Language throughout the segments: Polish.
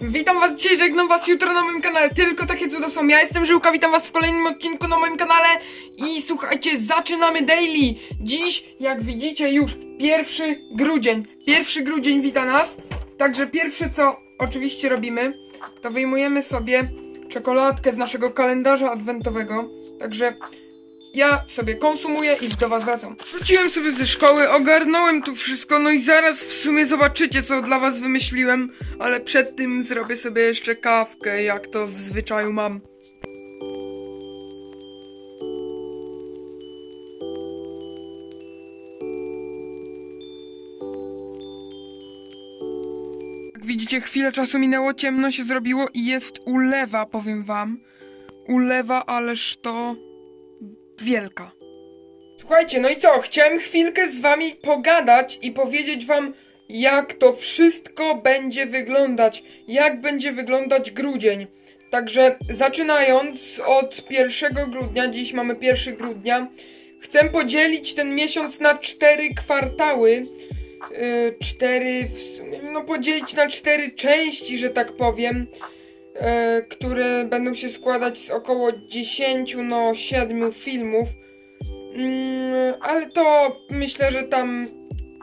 Witam was dzisiaj, żegnam was jutro na moim kanale, tylko takie cuda są. Ja jestem Żyłka, witam was w kolejnym odcinku na moim kanale i słuchajcie, zaczynamy daily. Dziś, jak widzicie, już pierwszy grudzień. Pierwszy grudzień wita nas. Także pierwsze co oczywiście robimy, to wyjmujemy sobie czekoladkę z naszego kalendarza adwentowego. Także ja sobie konsumuję i do was wracam. Wróciłem sobie ze szkoły, ogarnąłem tu wszystko, no i zaraz w sumie zobaczycie, co dla was wymyśliłem, ale przed tym zrobię sobie jeszcze kawkę, jak to w zwyczaju mam. Widzicie, chwilę czasu minęło, ciemno się zrobiło i jest ulewa, powiem wam. Ulewa, ależ to wielka. Słuchajcie, no i co? Chciałem chwilkę z wami pogadać i powiedzieć wam, jak to wszystko będzie wyglądać. Jak będzie wyglądać grudzień. Także zaczynając od 1 grudnia, dziś mamy 1 grudnia, chcę podzielić ten miesiąc na cztery kwartały. Yy, cztery, no podzielić na cztery części, że tak powiem e, które będą się składać z około 10, no 7 filmów. Mm, ale to myślę, że tam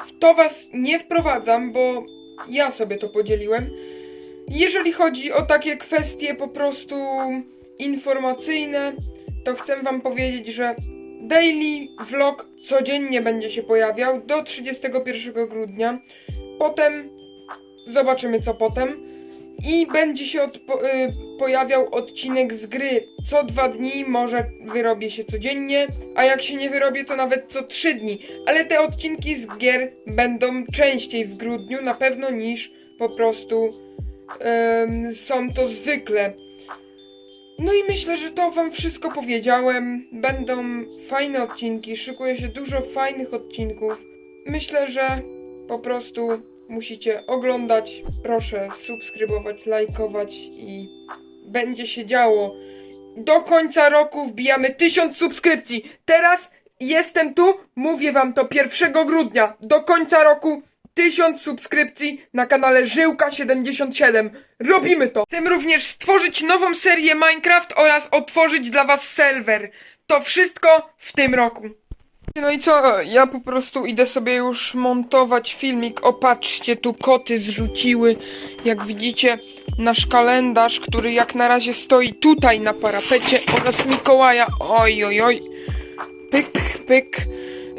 w to was nie wprowadzam, bo ja sobie to podzieliłem. Jeżeli chodzi o takie kwestie po prostu informacyjne, to chcę wam powiedzieć, że daily vlog codziennie będzie się pojawiał do 31 grudnia. Potem zobaczymy co potem. I będzie się odpo- y, pojawiał odcinek z gry co dwa dni, może wyrobię się codziennie, a jak się nie wyrobię, to nawet co trzy dni. Ale te odcinki z gier będą częściej w grudniu, na pewno niż po prostu ym, są to zwykle. No i myślę, że to wam wszystko powiedziałem. Będą fajne odcinki, szykuje się dużo fajnych odcinków. Myślę, że po prostu musicie oglądać. Proszę subskrybować, lajkować i będzie się działo. Do końca roku wbijamy 1000 subskrypcji. Teraz jestem tu, mówię wam to 1 grudnia. Do końca roku 1000 subskrypcji na kanale Żyłka77. Robimy to! Chcę również stworzyć nową serię Minecraft oraz otworzyć dla was serwer. To wszystko w tym roku. No i co? Ja po prostu idę sobie już montować filmik. Opatrzcie, tu koty zrzuciły. Jak widzicie, nasz kalendarz, który jak na razie stoi tutaj na parapecie oraz Mikołaja. Oj, oj, oj. Pyk, pyk.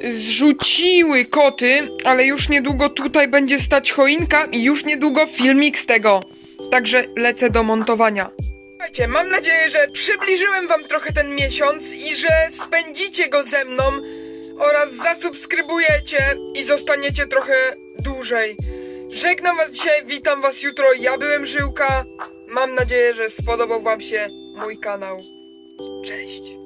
Zrzuciły koty, ale już niedługo tutaj będzie stać choinka i już niedługo filmik z tego. Także lecę do montowania. Słuchajcie, mam nadzieję, że przybliżyłem wam trochę ten miesiąc i że spędzicie go ze mną oraz zasubskrybujecie i zostaniecie trochę dłużej. Żegnam was dzisiaj, witam was jutro. Ja byłem Żyłka. Mam nadzieję, że spodobał wam się mój kanał. Cześć.